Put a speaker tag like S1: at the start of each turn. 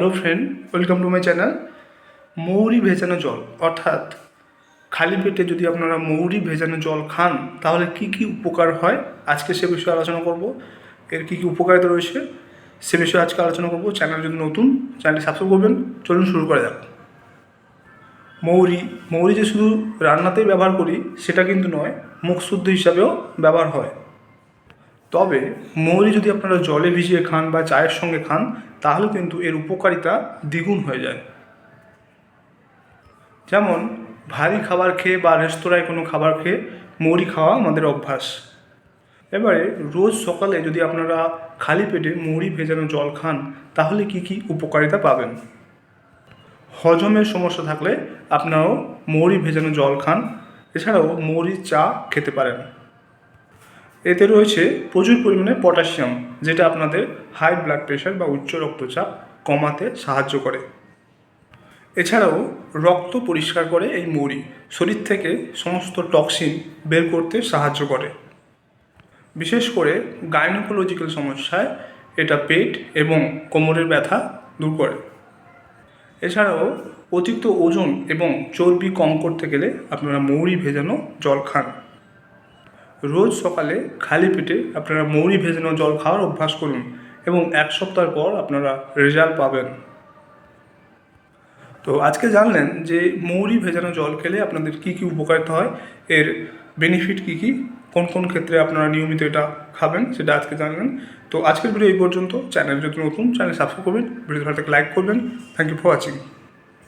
S1: Hello friend welcome to my channel মৌরি ভেজানো জল, অর্থাৎ খালি পেটে যদি আপনারা মৌরি ভেজানো জল খান, তাহলে কি কি উপকার হয়? আজকে সে বিষয়ে আলোচনা করব। এর কি কি উপকারিতা রয়েছে, সে বিষয়ে আজকে আলোচনা করব। চ্যানেল যদি নতুন চ্যানেলটি সাবস্ক্রাইব করবেন। চলুন শুরু করা যাক। মৌরি মৌরি যে শুধু রান্নাতেই ব্যবহার করি, সেটা কিন্তু নয় মুখ শুদ্ধ হিসাবেও ব্যবহার হয়। তবে মৌরি যদি আপনারা জলে ভিজিয়ে খান বা চায়ের সঙ্গে খান, তাহলে কিন্তু এর উপকারিতা দ্বিগুণ হয়ে যায়। যেমন, ভারী খাবার খেয়ে বা রেস্তোরাঁয় কোনো খাবার খেয়ে মৌরি খাওয়া আমাদের অভ্যাস। এবারে রোজ সকালে যদি আপনারা খালি পেটে মৌরি ভেজানো জল খান, তাহলে কি কি উপকারিতা পাবেন? হজমের সমস্যা থাকলে আপনারাও মৌরি ভেজানো জল খান। এছাড়াও মৌরির চা খেতে পারেন। এতে রয়েছে প্রচুর পরিমাণে পটাশিয়াম, যেটা আপনাদের হাই ব্লাড প্রেশার বা উচ্চ রক্তচাপ কমাতে সাহায্য করে। এছাড়াও রক্ত পরিষ্কার করে এই মৌরি শরীর থেকে সমস্ত টক্সিন বের করতে সাহায্য করে। বিশেষ করে গাইনোকোলজিক্যাল সমস্যায় এটা পেট এবং কোমরের ব্যথা দূর করে। এছাড়াও অতিরিক্ত ওজন এবং চর্বি কম করতে গেলে আপনারা মৌরি ভেজানো জল খান। রোজ সকালে খালি পেটে আপনারা মৌরি ভেজানো জল খাওয়ার অভ্যাস করুন এবং এক সপ্তাহ পর আপনারা রেজাল্ট পাবেন। তো আজকে জানলেন যে মৌরি ভেজানো জল খেলে আপনাদের কী কী উপকারিতা হয়, এর বেনিফিট কী কী, কোন কোন ক্ষেত্রে আপনারা নিয়মিত এটা খাবেন সেটা আজকে জানলেন। তো আজকের ভিডিও এই পর্যন্ত। চ্যানেল যদি নতুন চ্যানেল সাবস্ক্রাইব করবেন ভিডিও ভালো লাইক করবেন। Thank you for watching